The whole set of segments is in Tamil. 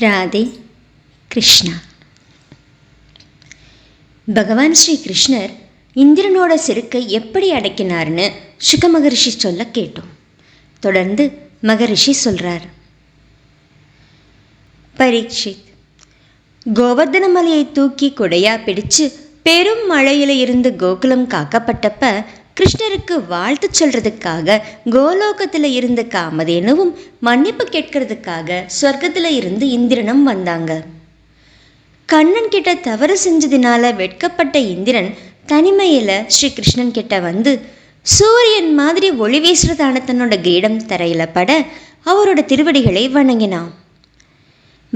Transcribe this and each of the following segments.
ராதே கிருஷ்ணா. பகவான் ஸ்ரீ கிருஷ்ணர் இந்திரனோட செருக்கை எப்படி அடக்கினார்னு சுக மகரிஷி சொல்ல கேட்டோம். தொடர்ந்து மகரிஷி சொல்றார். பரீட்சித். கோவர்தன மலையை தூக்கி கொடையா பிடிச்சு பெரும் மழையில இருந்து கோகுலம் காக்கப்பட்டப்ப கிருஷ்ணருக்கு வாழ்த்து சொல்றதுக்காக கோலோகத்தில் இருந்த காமதேனுவும் மன்னிப்பு கேட்கறதுக்காக சொர்க்கத்தில் இருந்து இந்திரனும் வந்தாங்க. கண்ணன் கிட்ட தவறு செஞ்சதினால வெட்கப்பட்ட இந்திரன் தனிமையில் ஸ்ரீ கிருஷ்ணன் கிட்ட வந்து சூரியன் மாதிரி ஒளி வீசுறதான தன்னோட கிரீடம் தரையில பட அவரோட திருவடிகளை வணங்கினான்.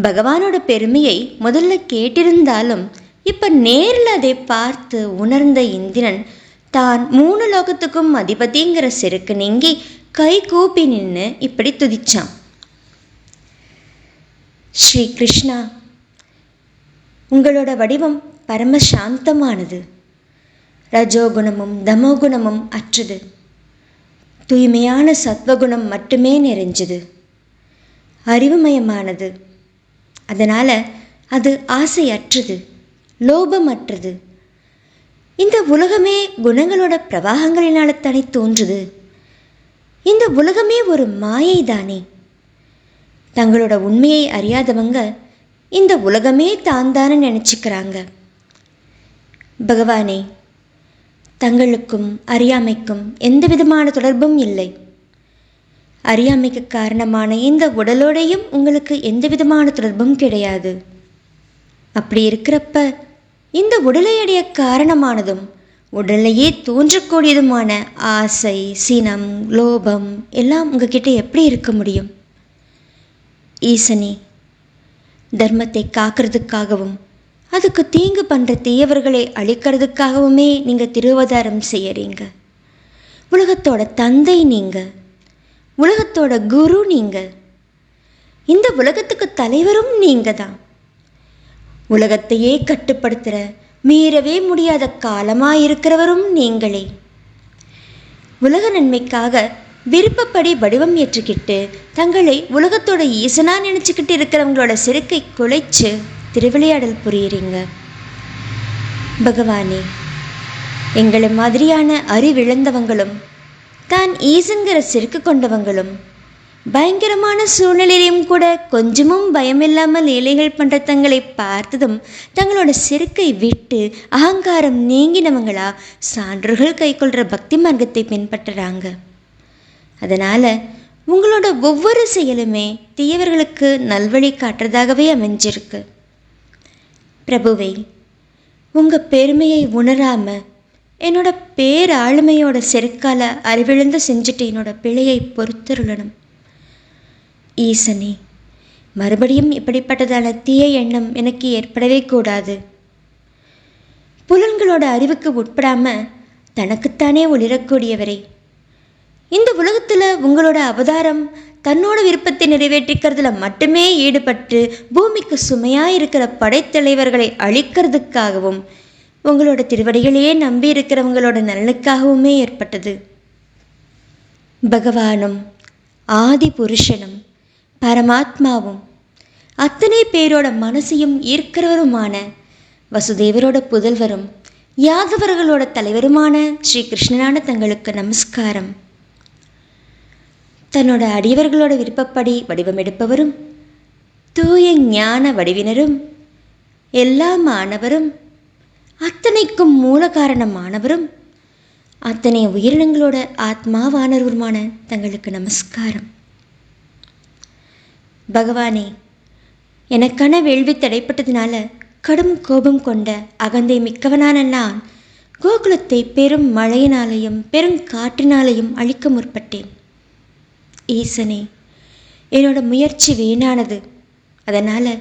பகவானோட பெருமையை முதல்ல கேட்டிருந்தாலும் இப்ப நேரில் அதை பார்த்து உணர்ந்த இந்திரன் தான் மூணு லோகத்துக்கும் அதிபதிங்கிற செருக்கு நீங்கி கை கூப்பி நின்று இப்படி துதிச்சான். ஸ்ரீ கிருஷ்ணா உங்களோட வடிவம் பரம சாந்தமானது. ரஜோகுணமும் தமோகுணமும் அற்றது. தூய்மையான சத்வகுணம் மட்டுமே நிறைஞ்சது. அறிவுமயமானது. அதனால் அது ஆசையற்றது லோபமற்றது. இந்த உலகமே குணங்களோட பிரவாகங்களினால தானே தோன்றுது. இந்த உலகமே ஒரு மாயை தானே தங்களோட உண்மையை அறியாதவங்க இந்த உலகமே தான் தானே நினச்சிக்கிறாங்க. பகவானே தங்களுக்கும் அறியாமைக்கும் எந்த விதமான தொடர்பும் இல்லை. அறியாமைக்கு காரணமான இந்த உடலோடையும் உங்களுக்கு எந்த விதமான தொடர்பும் கிடையாது. அப்படி இருக்கிறப்ப இந்த உடலை அடைய காரணமானதும் உடலையே தோன்றக்கூடியதுமான ஆசை சினம் லோபம் எல்லாம் உங்ககிட்ட எப்படி இருக்க முடியும்? ஈசனே தர்மத்தை காக்கிறதுக்காகவும் அதுக்கு தீங்கு பண்ணுற தீயவர்களை அழிக்கிறதுக்காகவுமே நீங்கள் திருவதாரம் செய்யறீங்க. உலகத்தோட தந்தை நீங்கள் உலகத்தோட குரு நீங்கள் இந்த உலகத்துக்கு தலைவரும் நீங்கள் தான் உலகத்தையே கட்டுப்படுத்துகிற மீறவே முடியாத காலமாக இருக்கிறவரும் நீங்களே. உலக நன்மைக்காக விருப்பப்படி வடிவம் ஏற்றுக்கிட்டு தங்களை உலகத்தோட ஈசனா நினச்சிக்கிட்டு இருக்கிறவங்களோட செருக்கை குலைச்சு திருவிளையாடல் புரியுறீங்க. பகவானே எங்களை மாதிரியான அறிவிழந்தவங்களும் தான் ஈசுங்கிற செருக்கு கொண்டவங்களும் பயங்கரமான சூழ்நிலையிலும் கூட கொஞ்சமும் பயமில்லாமல் ஏழைகள் பண்ணுற தங்களை பார்த்ததும் தங்களோட செருக்கை விட்டு அகங்காரம் நீங்கினவங்களா சான்றோர்கள் கைக்கொள்கிற பக்தி மார்க்கத்தை பின்பற்றுறாங்க. அதனால் உங்களோட ஒவ்வொரு செயலுமே தீயவர்களுக்கு நல்வழி காட்டுறதாகவே அமைஞ்சிருக்கு. பிரபுவை உங்கள் பெருமையை உணராமல் என்னோட பேர் ஆளுமையோட செருக்கால அறிவிழந்து செஞ்சுட்டு என்னோட பிழையை பொறுத்தருளணும். ஈசனே மறுபடியும் இப்படிப்பட்டதான தீய எண்ணம் எனக்கு ஏற்படவே கூடாது. புலன்களோட அறிவுக்கு உட்படாம தனக்குத்தானே ஒளிரக்கூடியவரே. இந்த உலகத்தில் உங்களோட அவதாரம் தன்னோட விருப்பத்தை நிறைவேற்றிக்கிறதுல மட்டுமே ஈடுபட்டு பூமிக்கு சுமையாக இருக்கிற படைத்தலைவர்களை அழிக்கிறதுக்காகவும் உங்களோட திருவடிகளையே நம்பி இருக்கிறவங்களோட நலனுக்காகவுமே ஏற்பட்டது. பகவானும் ஆதி புருஷனும் பரமாத்மாவும் அத்தனை பேரோட மனசையும் ஈர்க்கிறவருமான வசுதேவரோட புதல்வரும் யாதவர்களோட தலைவருமான ஸ்ரீ கிருஷ்ணனான தங்களுக்கு நமஸ்காரம். தன்னோட அடியவர்களோட விருப்பப்படி வடிவமெடுப்பவரும் தூய ஞான வடிவினரும் எல்லா மாணவரும் அத்தனைக்கும் மூல காரணமானவரும் அத்தனை உயிரினங்களோட ஆத்மாவானவருமான தங்களுக்கு நமஸ்காரம். பகவானே எனக்கான வேள்வி தடைப்பட்டதுனால கடும் கோபம் கொண்ட அகந்தை மிக்கவனான நான் கோகுலத்தை பெரும் மழையினாலேயும் பெரும் காற்றினாலேயும் அழிக்க முற்பட்டேன். ஈசனே என்னோட முயற்சி வீணானது. அதனால்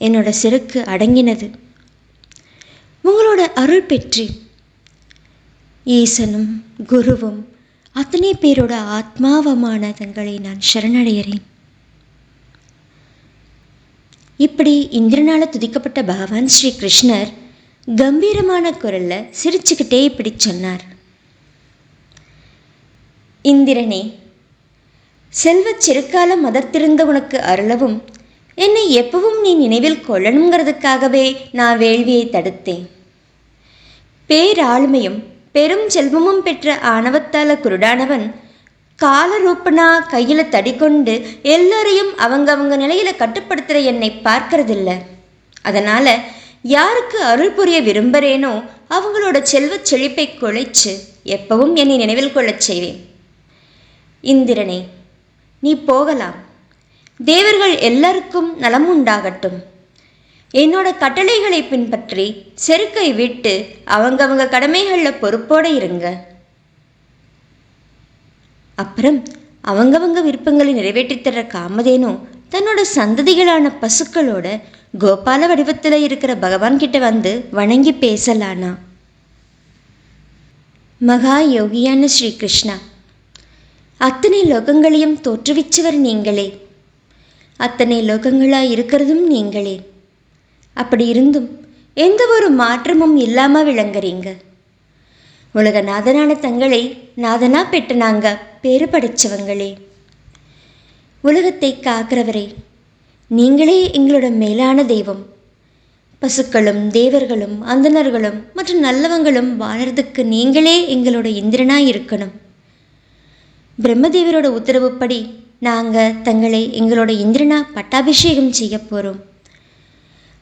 என்னோட செருக்கு அடங்கினது. உங்களோட அருள் பெற்று ஈசனும் குருவும் அத்தனை பேரோட ஆத்மாவமான தங்களை நான் சரணடைகிறேன். இப்படி இந்திரனால துதிக்கப்பட்ட பகவான் ஸ்ரீ கிருஷ்ணர் கம்பீரமான குரல்ல சிரிச்சுக்கிட்டே இப்படி சொன்னார். இந்திரனே செல்வச் சிறுக்காலம் மதர்த்திருந்த உனக்கு அருளவும் என்னை எப்பவும் நீ நினைவில் கொள்ளணுங்கிறதுக்காகவே நான் வேள்வியை தடுத்தேன். பேராளுமையும் பெரும் செல்வமும் பெற்ற ஆணவத்தால குருடானவன் காலரூபனா கையில் தடி கொண்டு எல்லோரையும் அவங்கவங்க நிலையில் கட்டுப்படுத்துகிற என்னை பார்க்கறதில்ல. அதனால் யாருக்கு அருள் புரிய விரும்புகிறேனோ அவங்களோட செல்வச் செழிப்பை குலைச்சு எப்பவும் என்னை நினைவில் கொள்ளச் செய்வேன். இந்திரனே நீ போகலாம். தேவர்கள் எல்லாருக்கும் நலம் உண்டாகட்டும். என்னோட கட்டளைகளை பின்பற்றி செருக்கை விட்டு அவங்கவங்க கடமைகளில் பொறுப்போடு இருங்க. அப்புறம் அவங்கவங்க விருப்பங்களை நிறைவேற்றித் தர்ற காமதேனு தன்னோட சந்ததிகளான பசுக்களோட கோபால வடிவத்தில் இருக்கிற பகவான் கிட்ட வந்து வணங்கி பேசலானா? மகா யோகியான ஸ்ரீ கிருஷ்ணா அத்தனை லோகங்களையும் தோற்றுவிச்சவர் நீங்களே. அத்தனை லோகங்களாக இருக்கிறதும் நீங்களே. அப்படி இருந்தும் எந்த ஒரு மாற்றமும் இல்லாமல் விளங்குறீங்க. உலக நாதனான தங்களை நாதனா பெற்ற நாங்க பேறு படித்தவங்களே உலகத்தை காக்கிறவரே நீங்களே எங்களோட மேலான தெய்வம். பசுக்களும் தேவர்களும் அந்தணர்களும் மற்றும் நல்லவங்களும் வாழறதுக்கு நீங்களே எங்களோட இந்திரனாக இருக்கணும். பிரம்மதேவரோட உத்தரவுப்படி நாங்கள் தங்களை எங்களோட இந்திரனா பட்டாபிஷேகம் செய்ய போகிறோம்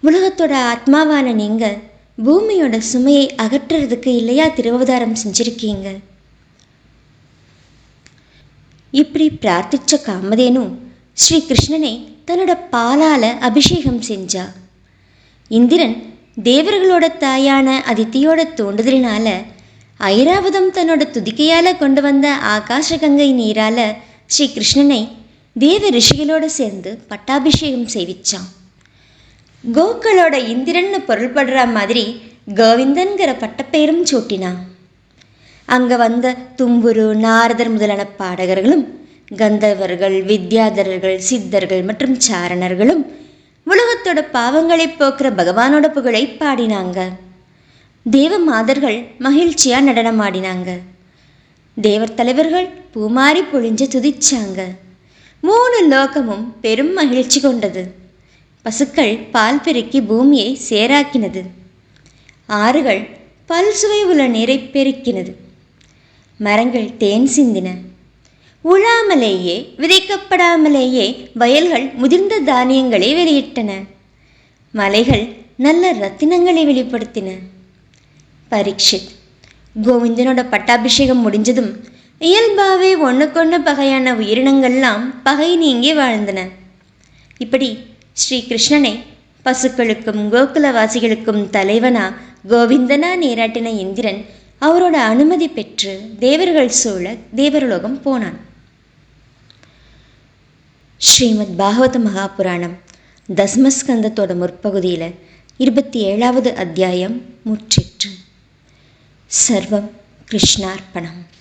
உலகத்தோட ஆத்மாவான நீங்கள் பூமியோட சுமையை அகற்றுறதுக்கு இல்லையா திருவதாரம் செஞ்சுருக்கீங்க? இப்படி பிரார்த்திச்ச காமதேனு ஸ்ரீ கிருஷ்ணனை தன்னோட பாலால அபிஷேகம் செஞ்சா. இந்திரன் தேவர்களோட தாயான அதித்தியோட தோண்டுதலினால ஐராவதம் தன்னோட துதிக்கையால் கொண்டு வந்த ஆகாஷகங்கை நீரால ஸ்ரீ கிருஷ்ணனை தேவ ரிஷிகளோடு சேர்ந்து பட்டாபிஷேகம் செய்விச்சான். கோக்களோட இந்திரன்னு பொருள்படுற மாதிரி கோவிந்தன்கிற பட்டப்பெயரும் சூட்டினான் அங்கே வந்த தும்புரு நாரதர் முதலான பாடகர்களும் கந்தர்வர்கள் வித்யாதரர்கள் சித்தர்கள் மற்றும் சாரணர்களும் உலகத்தோட பாவங்களை போக்குற பகவானோட புகழை பாடினாங்க. தேவ மாதர்கள் மகிழ்ச்சியாக நடனமாடினாங்க. தேவர் தலைவர்கள் பூமாரி பொழிஞ்ச துதிச்சாங்க. மூணு லோகமும் பெரும் மகிழ்ச்சி கொண்டது. பசுக்கள் பால் பெருக்கி பூமியை சேராக்கினது. ஆறுகள் பல் சுவை உள்ள நீரை பெருக்கினது. மரங்கள் தேன் சிந்தின. உழாமலேயே விதைக்கப்படாமலேயே வயல்கள் முதிர்ந்த தானியங்களை வெளியிட்டன. மலைகள் நல்ல ரத்தினங்களை வெளிப்படுத்தின. பரீட்சித் கோவிந்தனோட பட்டாபிஷேகம் முடிஞ்சதும் இயல்பாவே ஒன்றுக்கொன்று பகையான உயிரினங்கள்லாம் பகை நீங்கி வாழ்ந்தன. இப்படி ஸ்ரீ கிருஷ்ணனை பசுக்களுக்கும் கோகுலவாசிகளுக்கும் தலைவனா கோவிந்தனா நீராட்டின இந்திரன் அவரோட அனுமதி பெற்று தேவர்கள் சூழ தேவர்லோகம் போனான். ஸ்ரீமத் பாகவத மகாபுராணம் தஸ்மஸ்கந்தத்தோட முற்பகுதியில் இருபத்தி ஏழாவது அத்தியாயம் முற்றிற்று. சர்வம் கிருஷ்ணார்ப்பணம்.